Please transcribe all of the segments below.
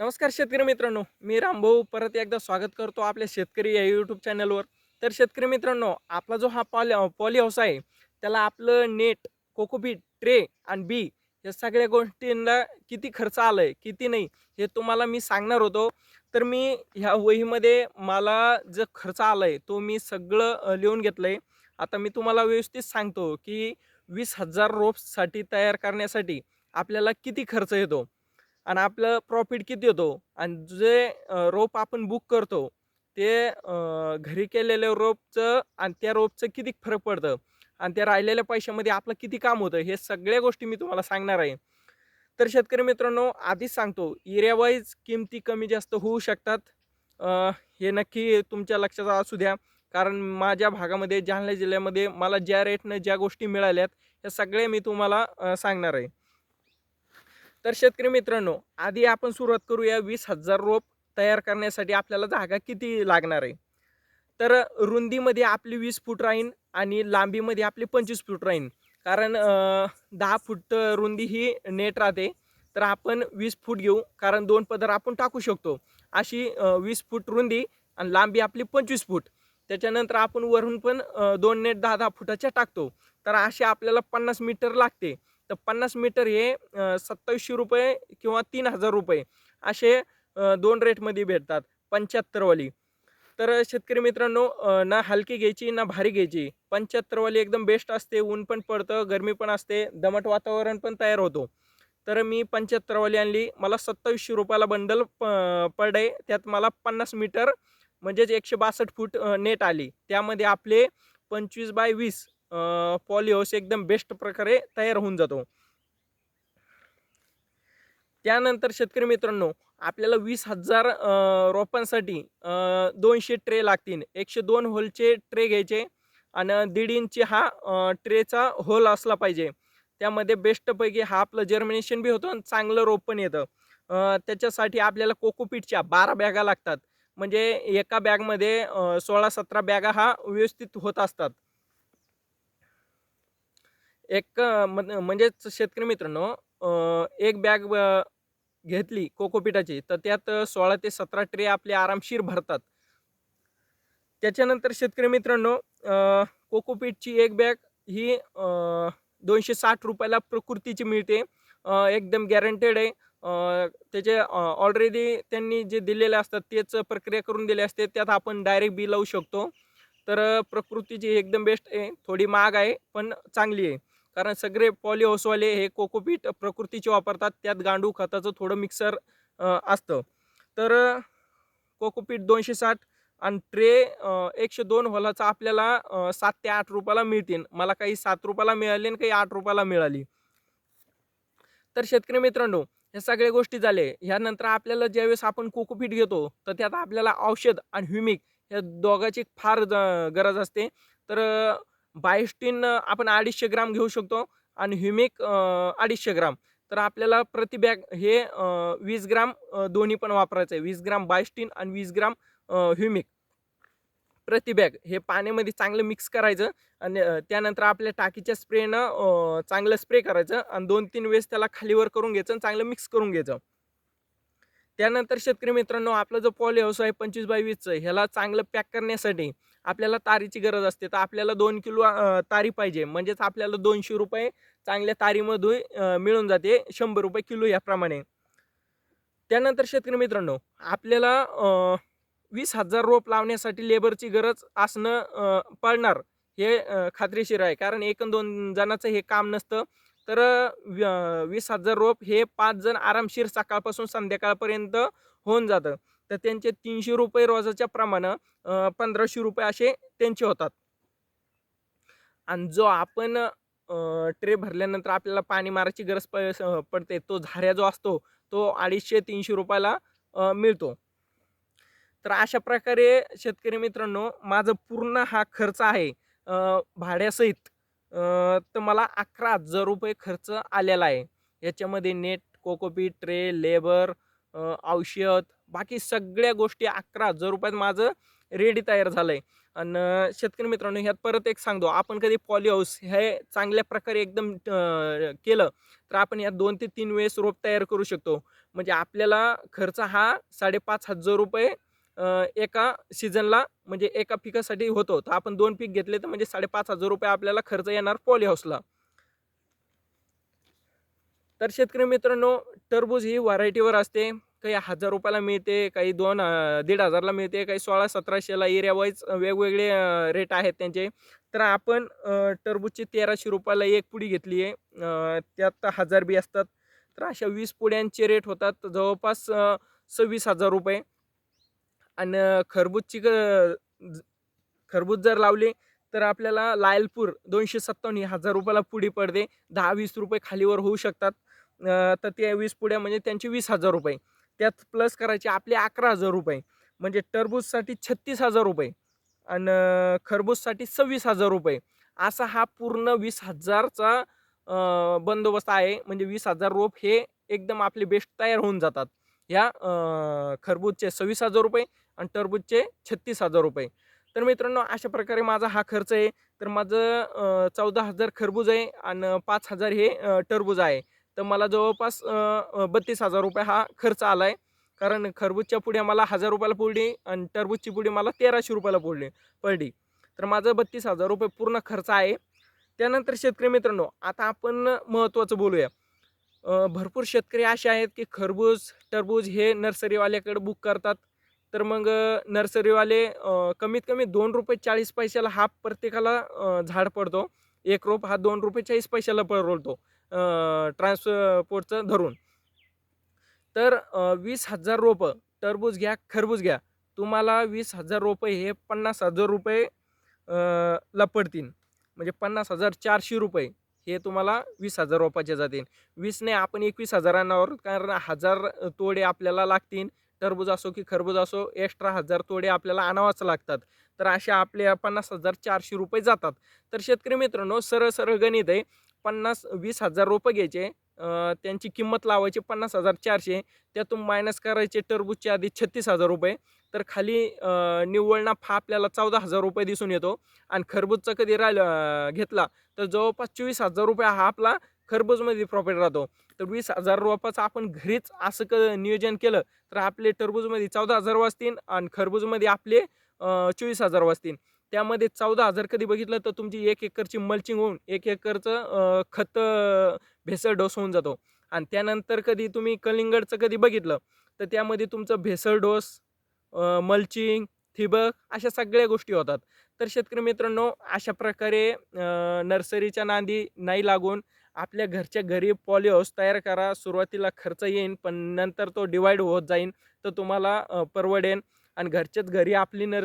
नमस्कार शेतकरी मित्रांनो मी रामभाऊ परत एकदा स्वागत करतो आपल्या शेतकरी या यूट्यूब चॅनलवर तर शेतकरी मित्रांनो आपला जो हा पॉली पॉली हाऊस आहे त्याला आपलं नेट कोकोपीट ट्रे आणि बी या सगळ्या गोष्टींना किती खर्च आला आहे किती नाही हे तुम्हाला मी सांगणार होतो. तर मी ह्या वहीमध्ये मला जो खर्च आला आहे तो मी सगळं लिहून घेतलं आहे आता मी तुम्हाला व्यवस्थित सांगतो की वीस हजार रोप्ससाठी तयार करण्यासाठी आपल्याला किती खर्च येतो. आणि आपलं प्रॉफिट किती होतो? आणि जे रोप आपण बुक करतो ते घरी केलेल्या रोपचं आणि त्या रोपचं किती फरक पडतं? आणि त्या राहिलेल्या पैशामध्ये आपलं किती काम होतं? हे सगळ्या गोष्टी मी तुम्हाला सांगणार आहे. तर शेतकरी मित्रांनो आधीच सांगतो एरियावाईज किमती कमी जास्त होऊ शकतात. हे नक्की तुमच्या लक्षात असू द्या. कारण माझ्या भागामध्ये जालना जिल्ह्यामध्ये मला ज्या रेटनं ज्या गोष्टी मिळाल्यात ह्या सगळ्या मी तुम्हाला सांगणार आहे. तर शेतकरी मित्रांनो आधी आपण सुरुवात करूया वीस हजार रोप तयार करण्यासाठी आपल्याला जागा किती लागणार आहे? तर रुंदीमध्ये आपली वीस फूट राहीन आणि लांबीमध्ये आपली पंचवीस फूट राहीन. कारण दहा फूट रुंदी ही नेट राहते. तर आपण वीस फूट घेऊ कारण दोन पदर आपण टाकू शकतो. अशी वीस फूट रुंदी आणि लांबी आपली पंचवीस फूट. त्याच्यानंतर आपण वरून पण दोन नेट दहा दहा फुटाच्या टाकतो. तर असे आपल्याला पन्नास मीटर लागते. तर पन्नास मीटर हे सत्तावीसशे रुपये किंवा तीन हजार रुपये असे दोन रेटमध्ये भेटतात पंच्याहत्तरवाली. तर शेतकरी मित्रांनो ना हलकी घ्यायची ना भारी घ्यायची. पंच्याहत्तरवाली एकदम बेस्ट असते ऊन पण पडतं गरमी पण असते दमट वातावरण पण तयार होतो. तर मी पंच्याहत्तरवाली आणली. मला सत्तावीसशे रुपयाला बंडल प पडे त्यात मला पन्नास मीटर म्हणजेच एकशे बासष्ट फूट नेट आली. त्यामध्ये आपले पंचवीस बाय वीस पॉलिहाऊस एकदम बेस्ट प्रकारे तयार होऊन जातो. त्यानंतर शेतकरी मित्रांनो आपल्याला वीस हजार रोपांसाठी दोनशे ट्रे लागतील. एकशे दोन होलचे ट्रे घ्यायचे आणि दीड इंची हा ट्रेचा होल असला पाहिजे. त्यामध्ये बेस्टपैकी हा आपलं जर्मिनेशन बी होतं आणि चांगलं रोप पण येतं त्याच्यासाठी आपल्याला कोकोपीटच्या बारा बॅगा लागतात. म्हणजे एका बॅगमध्ये सोळा सतरा बॅगा हा व्यवस्थित होत असतात. एक म्हणजेच शेतकरी मित्रांनो एक बॅग घेतली कोकोपिटाची तर त्यात सोळा ते सतरा ट्रे आपले आरामशीर भरतात. त्याच्यानंतर शेतकरी मित्रांनो कोकोपीटची एक बॅग ही दोनशे साठ रुपयाला प्रकृतीची मिळते. एकदम गॅरंटेड आहे. त्याचे ऑलरेडी त्यांनी जे दिलेले असतात तेच प्रक्रिया करून दिले असते. त्यात आपण डायरेक्ट बी लावू शकतो. तर प्रकृतीची एकदम बेस्ट आहे. थोडी महाग आहे पण चांगली आहे. कारण सगळे पॉली हाऊसवाले हे कोकोपीट प्रकृतीचे वापरतात त्यात गांडूळ खताचं थोडं मिक्सर असतं. तर कोकोपीट दोनशे साठ आणि ट्रे एकशे दोन हॉलाचा आपल्याला सात ते आठ रुपयाला मिळतील. मला काही सात रुपयाला मिळाली आणि काही आठ रुपयाला मिळाली. तर शेतकरी मित्रांनो ह्या सगळ्या गोष्टी झाले. ह्यानंतर आपल्याला ज्यावेळेस आपण कोकोपीट घेतो तर त्यात आपल्याला औषध आणि ह्युमिक या दोघाची फार ज- गरज असते. तर बायोस्टीन आपण अडीचशे ग्राम घेऊ शकतो आणि ह्युमिक अडीचशे ग्राम. तर आपल्याला प्रति बॅग हे वीस ग्राम दोन्ही पण वापरायचं आहे वीस ग्राम बायोस्टीन आणि वीस ग्राम ह्युमिक. प्रति बॅग हे पाण्यामध्ये चांगलं मिक्स करायचं आणि त्यानंतर आपल्या टाकीच्या स्प्रेनं चांगलं स्प्रे करायचं आणि दोन तीन वेळेस त्याला खालीवर करून घ्यायचं आणि चांगलं मिक्स करून घ्यायचं. त्यानंतर शेतकरी मित्रांनो आपला जो पॉली हाऊस आहे पंचवीस बाय वीसचं ह्याला चांगलं पॅक करण्यासाठी आपल्याला तारीची गरज असते. तर आपल्याला दोन किलो तारी पाहिजे. म्हणजेच आपल्याला दोनशे रुपये चांगल्या तारीमधून मिळून जाते. शंभर रुपये किलो याप्रमाणे. त्यानंतर शेतकरी मित्रांनो आपल्याला वीस हजार रोप लावण्यासाठी लेबरची गरज असणं पडणार हे खात्रीशीर आहे. कारण एक दोन जणाचं हे काम नसतं. तर व- वीस हजार रोप हे पाच जण आरामशीर सकाळपासून संध्याकाळपर्यंत होऊन जातं. तर त्यांचे तीनशे रुपये रोजाच्या प्रमाणे पंधराशे रुपये असे त्यांचे होतात. आणि जो आपण ट्रे भरल्यानंतर आपल्याला पाणी मारायची गरज प पडते तो झाऱ्या जो असतो तो अडीचशे तीनशे रुपयाला मिळतो. तर अशा प्रकारे शेतकरी मित्रांनो माझं पूर्ण हा खर्च आहे भाड्यासहित तर मला अकरा हजार रुपये खर्च आलेला आहे. याच्यामध्ये नेट कोकोपीट ट्रे लेबर औषध बाकी सगळ्या गोष्टी अकरा हजार रुपयात माझं रेडी तयार झालं आहे आणि शेतकरी मित्रांनो ह्यात परत एक सांगतो. आपण कधी पॉली हाऊस हे चांगल्या प्रकारे एकदम केलं तर आपण यात दोन ते तीन वेळेस रोप तयार करू शकतो. म्हणजे आपल्याला खर्च हा साडेपाच हजार रुपये एका सीझनला म्हणजे एका पिकासाठी होतो. तर आपण दोन पीक घेतले तर म्हणजे साडेपाच हजार रुपये आपल्याला खर्च येणार पॉली हाऊसला तर शेतकरी मित्रांनो टरबूज ही व्हरायटीवर असते. काही हजार रुपयाला मिळते काही दोन दीड हजारला मिळते काही सोळा सतराशेला एरिया वाईज वेगवेगळे रेट आहेत त्यांचे. तर आपण टरबूजची तेराशे रुपयाला एक पुडी घेतली आहे. त्यात हजार बी असतात. तर अशा वीस पुड्यांचे रेट होतात. जवळपास सव्वीस हजार रुपये. आणि खरबूजची ज- खरबूज जर लावले तर आपल्याला लायलपूर दोनशे सत्तावन्न हजार रुपयाला पुडी पडते. दहा वीस रुपये खालीवर होऊ शकतात. तर ते वीस पुड्या म्हणजे त्यांचे वीस हजार रुपये. त्यात प्लस करायचे आपले अकरा हजार रुपये. म्हणजे टरबूजसाठी छत्तीस हजार रुपये आणि खरबूजसाठी सव्वीस हजार रुपये. असा हा पूर्ण वीस हजारचा बंदोबस्त आहे. म्हणजे वीस हजार रोप हे एकदम आपले बेस्ट तयार होऊन जातात. ह्या खरबूजचे सव्वीस हजार रुपये आणि टरबूजचे छत्तीस हजार रुपये. तर मित्रांनो अशा प्रकारे माझा हा खर्च आहे. तर माझं चौदा हजार खरबूज आहे आणि पाच हजार हे टरबूज आहे. तर मला जवळपास बत्तीस हजार रुपये हा खर्च आला आहे कारण खरबूजच्या पुढे मला हजार रुपयाला पडली आणि टरबूजची पुढे मला तेराशे रुपयाला पडली पडली. तर माझं बत्तीस हजार रुपये पूर्ण खर्च आहे. त्यानंतर शेतकरी मित्रांनो आता आपण महत्त्वाचं बोलूया. भरपूर शेतकरी असे आहेत की खरबूज टरबूज हे नर्सरीवाल्याकडे बुक करतात. तर मग नर्सरीवाले कमीत कमी दोन रुपये चाळीस पैशाला हा प्रत्येकाला झाड पडतो. एक रोप हा दोन रुपये चाळीस पैशाला परवडतो ट्रान्सपोर्टचं धरून. तर वीस हजार रोपं टरबूज घ्या खरबूज घ्या. तुम्हाला वीस हजार रोपं हे पन्नास हजार रुपये अं, ला पडतील. म्हणजे पन्नास हजार चारशे रुपये हे तुम्हाला वीस हजार रोपाचे जातील. वीसने आपण एकवीस हजारांवर कारण हजार तोडे आपल्याला लागतील. टरबूज असो की खरबूज असो एक्स्ट्रा हजार तोडे आपल्याला आणावाच लागतात. तर अशा आपल्या पन्नास हजार चारशे रुपये जातात. तर शेतकरी मित्रांनो सरळ सरळ गणित आहे. पन्नास वीस हजार रोपं घ्यायचे. त्यांची किंमत लावायची पन्नास हजार चारशे. त्यातून मायनस करायचे टरबूजचे आधी छत्तीस हजार रुपये. तर खाली निव्वळ नफा आपल्याला चौदा हजार रुपये दिसून येतो. आणि खरबूजचा कधी राहिलं घेतला तर जवळपास चोवीस हजार रुपये हा आपला खरबूजमध्ये प्रॉफिट राहतो. तर वीस हजार रुपयाचं आपण घरीच असं क नियोजन केलं तर आपले टरबूजमध्ये चौदा हजार वाजतील आणि खरबूजमध्ये आपले चोवीस हजार वाजतील त्यामध्ये चौदा हजार कधी बघितलं तर तुमची एक एकरची मल्चिंग होऊन एक एकरचं खत भेसळ डोस होऊन जातो. आणि त्यानंतर कधी तुम्ही कलिंगडचं कधी बघितलं तर त्यामध्ये तुमचं भेसळ डोस मल्चिंग ठिबक अशा सगळ्या गोष्टी होतात. तर शेतकरी मित्रांनो अशा प्रकारे नर्सरीच्या नांदी नाही लागून आपल्या घरच्या घरी पॉलिओस तयार करा. सुरुवातीला खर्च येईन पण नंतर तो डिवाईड होत जाईन. तर तुम्हाला परवडेन. आणि घरच्याच घरी आपली नर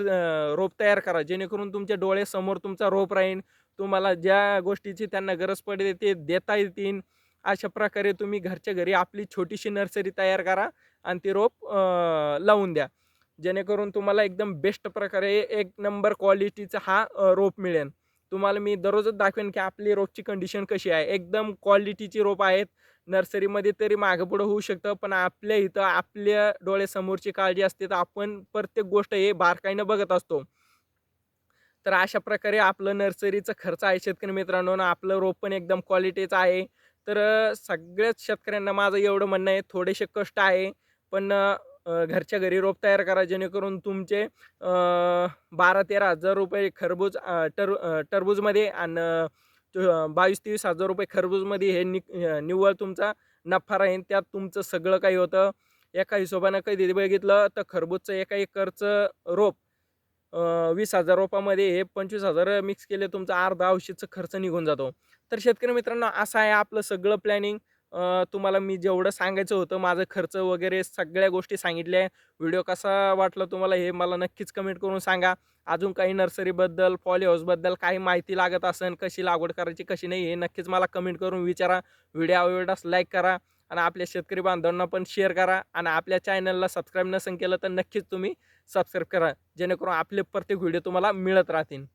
रोप तयार करा. जेणेकरून तुमच्या डोळ्यासमोर तुमचा रोप राहील तुम्हाला ज्या गोष्टीची त्यांना गरज पडते ते देता येतील. अशा प्रकारे तुम्ही घरच्या घरी आपली छोटीशी नर्सरी तयार करा आणि ती रोप लावून द्या. जेणेकरून तुम्हाला एकदम बेस्ट प्रकारे एक नंबर क्वालिटीचा हा रोप मिळेल. तुम्हाला मी दररोजच दाखवेन की आपली रोपची कंडिशन कशी आहे. एकदम क्वालिटीची रोप आहेत. नर्सरीमध्ये तरी मागं पुढं होऊ शकतं पण आपल्या इथं आपल्या डोळ्यासमोरची काळजी असते तर आपण प्रत्येक गोष्ट हे बारकाईनं बघत असतो. तर अशा प्रकारे आपलं नर्सरीचं खर्च आहे शेतकरी मित्रांनो आपलं रोप पण एकदम क्वालिटीचं आहे. तर सगळ्याच शेतकऱ्यांना माझं एवढं म्हणणं आहे थोडेसे कष्ट आहे पण घरच्या घरी रोप तयार करा जेणेकरून तुमचे बारा तेरा हजार रुपये खरबूज टर टरबूजमध्ये आणि बावीस तेवीस हजार रुपये खरबूजमध्ये हे नि निव्वळ तुमचा नफा राहील त्यात तुमचं सगळं काही होतं. एका हिशोबानं कधी बघितलं तर खरबूजचं एका एकरचं रोप वीस हजार रोपामध्ये हे पंचवीस हजार मिक्स केले तुमचा अर्धा औषधचा खर्च निघून जातो. तर शेतकरी मित्रांनो असं आहे आपलं सगळं प्लॅनिंग. तुम्हाला मी जेवढं सांगायचं होतं माझं खर्च वगैरे सगळ्या गोष्टी सांगितल्या. व्हिडिओ कसा वाटला तुम्हाला हे मला नक्कीच कमेंट करून सांगा. अजून काही नर्सरीबद्दल पॉली हाऊसबद्दल काही माहिती लागत असेल कशी लागवड करायची कशी नाही हे नक्कीच मला कमेंट करून विचारा. व्हिडिओ आवडल्यास लाईक करा आणि आपल्या शेतकरी बांधवांना पण शेअर करा आणि आपल्या चॅनलला सबस्क्राईब नसेल केलं तर नक्कीच तुम्ही सबस्क्राईब करा जेणेकरून आपले प्रत्येक व्हिडिओ तुम्हाला मिळत राहतील.